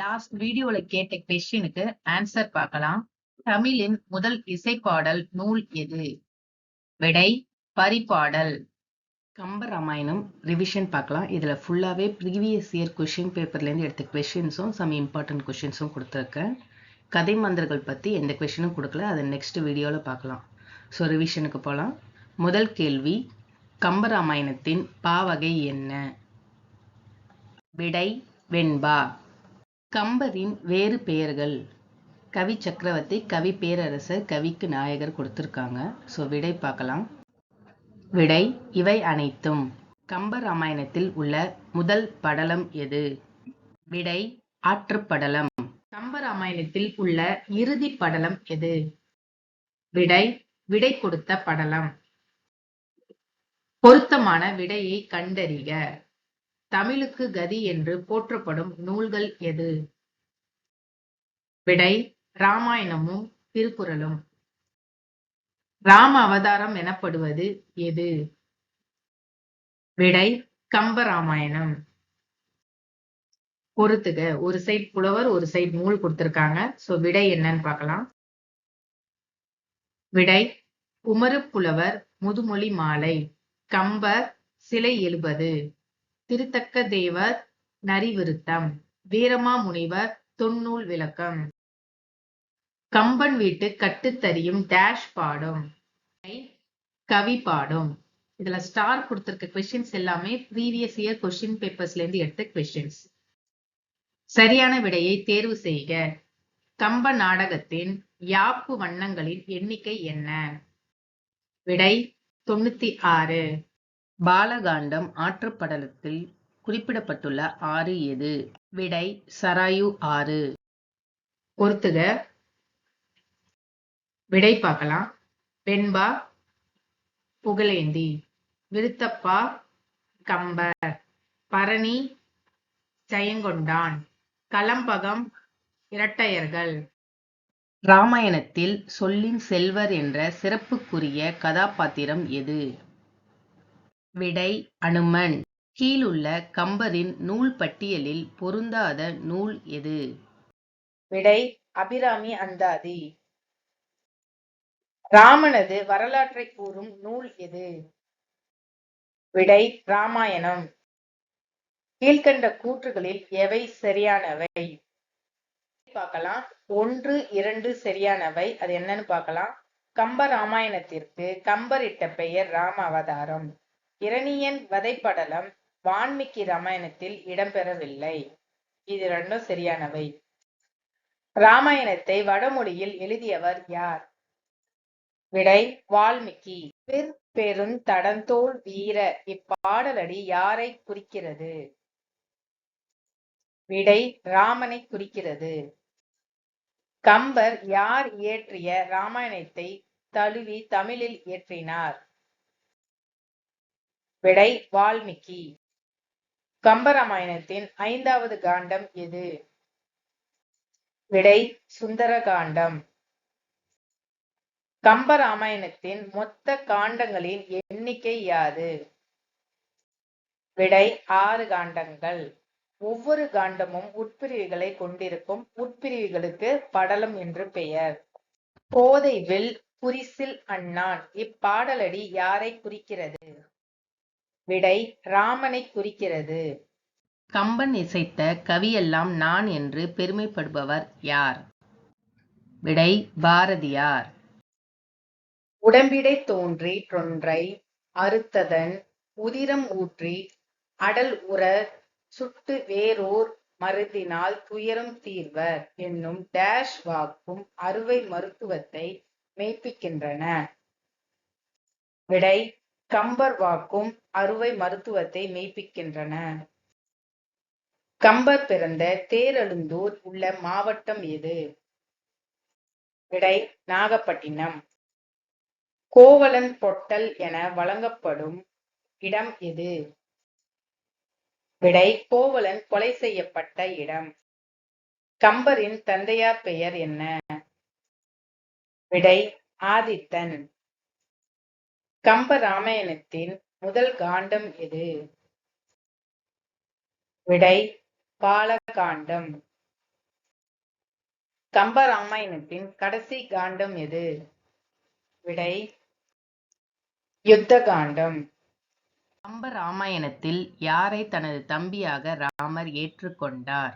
Last வீடியோல கேட்ட கொஸ்டினுக்கு ஆன்சர் பார்க்கலாம். தமிழின் முதல் இசைப்பாடல் நூல் எது? விடை பரிபாடல் கம்பராமாயணம் ரிவிஷன் பார்க்கலாம். இதில் ஃபுல்லாகவே ப்ரீவியஸ் இயர் கொஷின் பேப்பர்லேருந்து எடுத்த கொஷின்ஸும் சம் இம்பார்ட்டன்ட் கொஷின்ஸும் கொடுத்துருக்கேன் கதை மந்திரங்கள் பற்றி எந்த கொஷினும் கொடுக்கல. அதை நெக்ஸ்ட் வீடியோவில் பார்க்கலாம். ஸோ ரிவிஷனுக்கு போகலாம் முதல் கேள்வி கம்பராமாயணத்தின் பாவகை என்ன? விடை வெண்பா. கம்பரின் வேறு பெயர்கள். கவி சக்கரவர்த்தி கவி பேரரசர் கவிக்கு நாயகர் கொடுத்துருக்காங்க. ஸோ விடை பார்க்கலாம். விடை இவை அனைத்தும். கம்ப ராமாயணத்தில் உள்ள முதல் படலம் எது? விடை ஆற்றுப்படலம் கம்ப ராமாயணத்தில் உள்ள இறுதி படலம் எது? விடை விடை கொடுத்த படலம். பொருத்தமான விடையை கண்டறிக. தமிழுக்கு கதி என்று போற்றப்படும் நூல்கள் எது? விடை ராமாயணமும் திருக்குறளும். ராம அவதாரம் எனப்படுவது எது? விடை கம்பராமாயணம். பொறுத்துக ஒரு சைட் புலவர் ஒரு சைட் நூல் கொடுத்திருக்காங்க. சோ விடை என்னன்னு பார்க்கலாம். விடை உமரு புலவர் முதுமொழி மாலை. கம்பர் சிலை எழுபது. திருத்தக்க தேவர் நரிவிருத்தம். வீரமா முனிவர் தொன்னூல் விளக்கம். கம்பன் வீட்டு கட்டுத்தறியும் டேஷ் பாடும். கவி பாடும். இதுல ஸ்டார் கொடுத்திருக்க கொஸ்டின்ஸ் எல்லாமே ப்ரீவியஸ் இயர் கொஸ்டின் பேப்பர்ஸ்ல இருந்து எடுத்த கொஸ்டின்ஸ் சரியான விடையை தேர்வு செய்க. கம்ப நாடகத்தின் யாப்பு வண்ணங்களின் எண்ணிக்கை என்ன? விடை தொண்ணூத்தி ஆறு. பாலகாண்டம் ஆற்றுப்படலத்தில் குறிப்பிடப்பட்டுள்ள ஆறு எது? விடை சராயு ஆறு. ஒருத்துக விடை பார்க்கலாம். வெண்பா புகழேந்தி. விருத்தப்பா கம்பர். பரணி ஜெயங்கொண்டான் கலம்பகம் இரட்டையர்கள். ராமாயணத்தில் சொல்லின் செல்வர் என்ற சிறப்புக்குரிய கதாபாத்திரம் எது? விடை அனுமன். கீழுள்ள கம்பரின் நூல் பட்டியலில் பொருந்தாத நூல் எது? விடை அபிராமி அந்தாதி. ராமனது வரலாற்றை கூறும் நூல் எது? விடை ராமாயணம். கீழ்கண்ட கூற்றுகளில் எவை சரியானவை? பார்க்கலாம். ஒன்று இரண்டு சரியானவை. அது என்னன்னு பார்க்கலாம். கம்ப ராமாயணத்திற்கு கம்பர் இட்ட பெயர் ராம அவதாரம் இரணியன் வதைப்படலம் வான்மீகி ராமாயணத்தில் இடம்பெறவில்லை. இது ரெண்டும் சரியானவை. ராமாயணத்தை வடமொழியில் எழுதியவர் யார்? விடை வால்மீகி. பெருந்தடந்தோள் வீர இப்பாடலடி யாரை குறிக்கிறது? விடை ராமனை குறிக்கிறது. கம்பர் யார் இயற்றிய ராமாயணத்தை தழுவி தமிழில் இயற்றினார்? விடை வால்மீகி. கம்பராமாயணத்தின் ஐந்தாவது காண்டம் எது? விடை சுந்தர காண்டம் கம்பராமாயணத்தின் மொத்த காண்டங்களின் எண்ணிக்கை யாது? விடை ஆறு காண்டங்கள். ஒவ்வொரு காண்டமும் உட்பிரிவுகளை கொண்டிருக்கும் உட்பிரிவுகளுக்கு படலம் என்று பெயர். கோதைவில் புரிசில் அண்ணான். இப்பாடலடி யாரை குறிக்கிறது? விடை ராமனை குறிக்கிறது. கம்பன் இசைத்த கவியெல்லாம் நான் என்று பெருமைப்படுபவர் யார்? விடை பாரதியார். உடம்பிடை தோன்றி தொன்றை அறுத்ததன் உதிரம் ஊற்றி அடல் உற சுட்டு வேரோர் மருந்தினால் துயரம் தீர்வர் என்னும் டேஷ் வாக்கும் அறுவை மருத்துவத்தை மெய்ப்பிக்கின்றன. விடை கம்பர் வாக்கும் அறுவை மருத்துவத்தை மெய்ப்பிக்கின்றன. கம்பர் பிறந்த தேரழுந்தூர் உள்ள மாவட்டம் எது? விடை நாகப்பட்டினம். கோவலன் பொட்டல் என வழங்கப்படும் இடம் எது? விடை கோவலன் கொலை செய்யப்பட்ட இடம். கம்பரின் தந்தையார் பெயர் என்ன? விடை ஆதித்தன். கம்ப ராமாயணத்தின் முதல் காண்டம் எது? விடை பாலகாண்டம். கம்பராமாயணத்தின் கடைசி காண்டம் எது? விடை யுத்த காண்டம் கம்பராமாயணத்தில் யாரை தனது தம்பியாக ராமர் ஏற்றுக்கொண்டார்?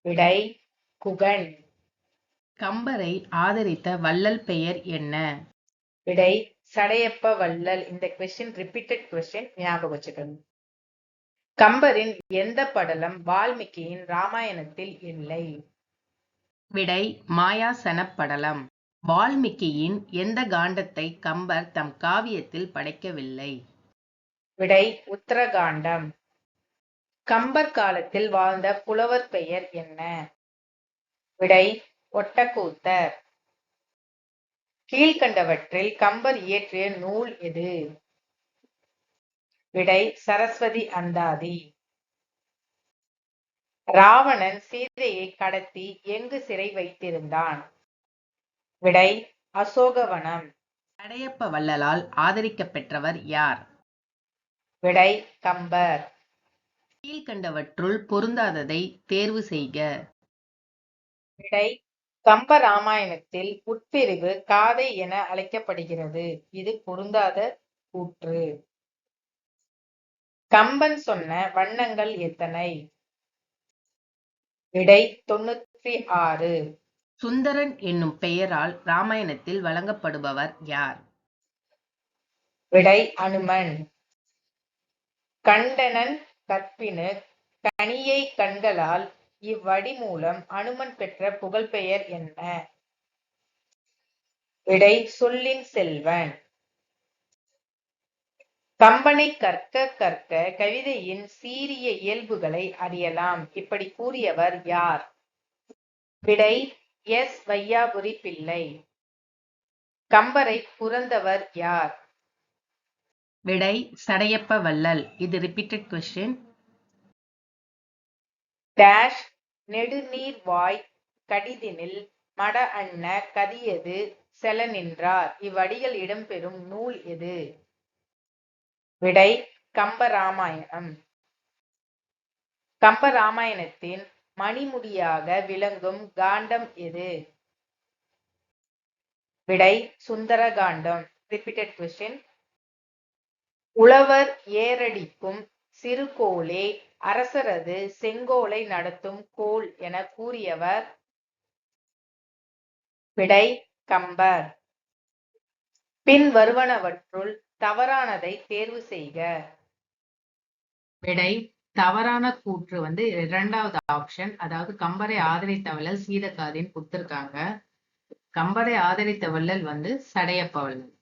விடை குகன். கம்பரை ஆதரித்த வள்ளல் பெயர் என்ன? விடை சடையப்ப வள்ளல் இந்த கொஸ்டின் ரிப்பீட்டட் கொஸ்டின் ஞாபகம் வச்சுக்கணும். கம்பரின் எந்த படலம் வால்மீகியின் ராமாயணத்தில் இல்லை? விடை மாயாசனப் படலம். வால்மீகியின் எந்த காண்டத்தை கம்பர் தம் காவியத்தில் படைக்கவில்லை? விடை உத்தரகாண்டம். கம்பர் காலத்தில் வாழ்ந்த புலவர் பெயர் என்ன? விடை ஒட்டக்கூத்தர். கீழ்கண்டவற்றில் கம்பர் இயற்றிய நூல் எது? விடை சரஸ்வதி அந்தாதி. ராவணன் சீதையை கடத்தி எங்கு சிறை வைத்திருந்தான்? விடை அசோகவனம். சடையப்ப வள்ளலால் ஆதரிக்கப் பெற்றவர் யார்? விடை கம்பர். கீழ்கண்டவற்றுள் பொருந்தாததை தேர்வு செய்க. விடை கம்ப ராமாயணத்தில் உட்பிரிவு காதை என அழைக்கப்படுகிறது. இது பொருந்தாத கூற்று. கம்பன் சொன்ன வண்ணங்கள் எத்தனை? விடை தொண்ணூற்றி ஆறு. சுந்தரன் என்னும் பெயரால் ராமாயணத்தில் வழங்கப்படுபவர் யார்? விடை அனுமன். கண்டனன் கற்பினு கனியை கண்களால் இவ்வடி மூலம் அனுமன் பெற்ற புகழ்பெயர் என்ன? விடை சொல்லின் செல்வன். கம்பனை கற்க கற்க கவிதையின் சீரிய இயல்புகளை அறியலாம். இப்படி கூறியவர் யார்? விடை எஸ். வையாபுரி பிள்ளை. கம்பரை புரந்தவர் யார்? விடை சடையப்ப வள்ளல். இது ரிப்பீட்டட் கொஸ்டின் டேஷ் நெடுநீர் வாய் கடிதினில் மட அன்ன கதியது செல நின்றார் இவ்வடிகள் இடம்பெறும் நூல் எது? விடை கம்பராமாயணம். கம்பராமாயணத்தின் மணிமுடியாக விளங்கும் காண்டம் எது? விடை சுந்தர காண்டம் ரிப்பீட்டட் கொஸ்டின் உழவர் ஏரடிக்கும் சிறுகோளே அரசரது செங்கோலை நடத்தும் கோல் என கூறியவர் விடை கம்பர். பின் வருவனவற்றுள் தவறானதை தேர்வு செய்க. விடை தவறான கூற்று வந்து இரண்டாவது ஆப்ஷன் அதாவது கம்பரை ஆதரித்த வள்ளல் சீதக்காதின்னு கொடுத்திருக்காங்க கம்பரை ஆதரித்த வள்ளல் வந்து சடையப்ப வள்ளல்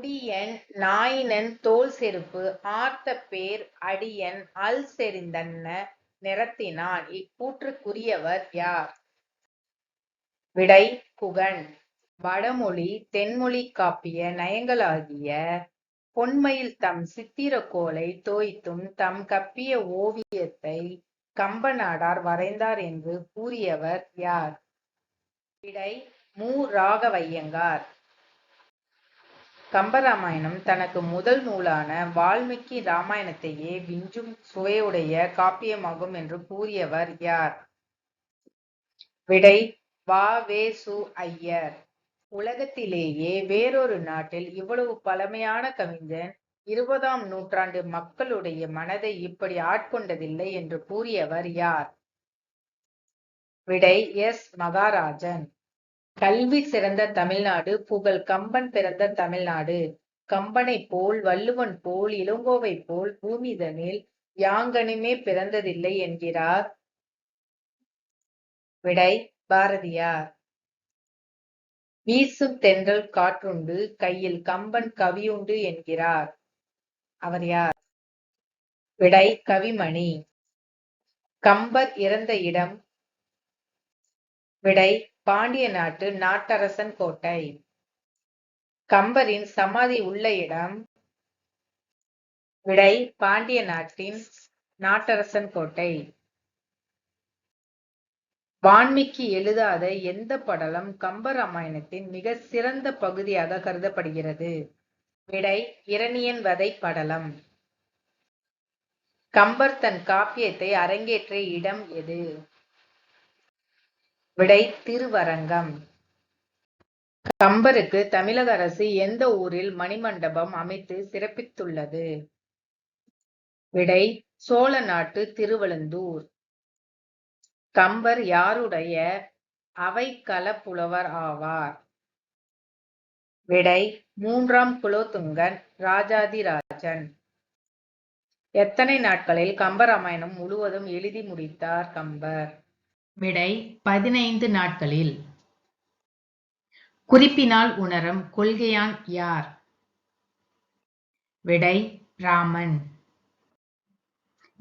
குடியன் நாயினன் தோல் செருப்பு ஆர்த்த பேர் அடியன் அல் செறிந்தன்ன நிறத்தினான். இக்கூற்றுக்குரியவர் யார்? விடை குகன். வடமொழி தென்மொழி காப்பிய நயங்களாகிய பொன்மையில் தம் சித்திரக்கோலை தோய்த்தும் தம் கப்பிய ஓவியத்தை கம்பநாடார் வரைந்தார் என்று கூறியவர் யார்? விடை மு. ராகவையங்கார். கம்பராமாயணம் தனக்கு முதல் நூலான வால்மீகி ராமாயணத்தையே விஞ்சும் சுவையுடைய காப்பியமாகும் என்று கூறியவர் யார்? விடை வா வே சு ஐயர். உலகத்திலேயே வேறொரு நாட்டில் இவ்வளவு பழமையான கவிஞன் இருபதாம் நூற்றாண்டு மக்களுடைய மனதை இப்படி ஆட்கொண்டதில்லை என்று கூறியவர் யார்? விடை எஸ். மகாராஜன். கல்வி சிறந்த தமிழ்நாடு புகழ் கம்பன் பிறந்த தமிழ்நாடு. கம்பனை போல் வள்ளுவன் போல் இளங்கோவை போல் பூமிதனில் யாங்கனுமே பிறந்ததில்லை என்கிறார் விடை பாரதியார். வீசும் தென்றல் காற்றுண்டு கையில் கம்பன் கவியுண்டு என்கிறார் அவர் யார்? விடை கவிமணி. கம்பர் இறந்த இடம் விடை பாண்டிய நாட்டு நாட்டரசன் கோட்டை. கம்பரின் சமாதி உள்ள இடம். விடை பாண்டிய நாட்டின் நாட்டரசன் கோட்டை. வான்மீகி எழுதாத எந்த படலம் கம்பராமாயணத்தின் மிக சிறந்த பகுதியாக கருதப்படுகிறது? விடை இரணியன் வதை படலம். கம்பர் தன் காப்பியத்தை அரங்கேற்றிய இடம் எது? விடை திருவரங்கம் கம்பருக்கு தமிழக அரசு எந்த ஊரில் மணிமண்டபம் அமைத்து சிறப்பித்துள்ளது? விடை சோழ நாட்டு திருவழுந்தூர். கம்பர் யாருடைய அவைக்கள புலவர் ஆவார்? விடை மூன்றாம் குலோத்துங்கன் ராஜாதிராஜன். எத்தனை நாட்களில் கம்பராமாயணம் முழுவதும் எழுதி முடித்தார் கம்பர்? விடை பதினைந்து நாட்களில். குறிப்பினால் உணரும் கொள்கையான் யார்? விடை ராமன்.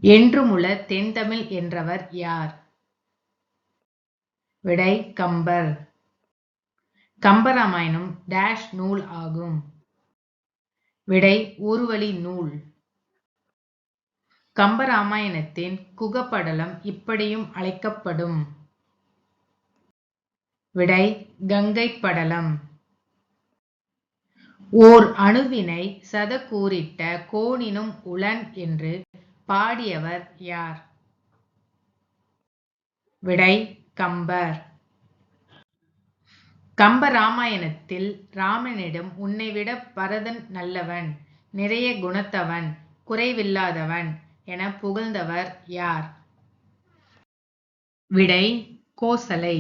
என்றுமுள்ள தென்தமிழ் என்றவர் யார்? விடை கம்பர். கம்பராமாயணம் டேஷ் நூல் ஆகும். விடை ஒருவழி நூல். கம்பராமாயணத்தின் குகப்படலம் இப்படியும் அழைக்கப்படும். விடை கங்கை படலம். ஓர் அணுவினை சதக்கூறிட்ட கோணினும் உளன் என்று பாடியவர் யார்? விடை கம்பர். கம்பராமாயணத்தில் ராமனிடம் ராமனிடம் உன்னைவிட பரதன் நல்லவன் நிறைய குணத்தவன் குறைவில்லாதவன் என புகழ்ந்தவர் யார்? விடை கோசலை.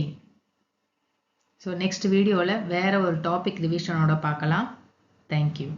ஸோ நெக்ஸ்ட் வீடியோவில் வேற ஒரு டாபிக் ரிவிஷனோட பார்க்கலாம். தேங்க்யூ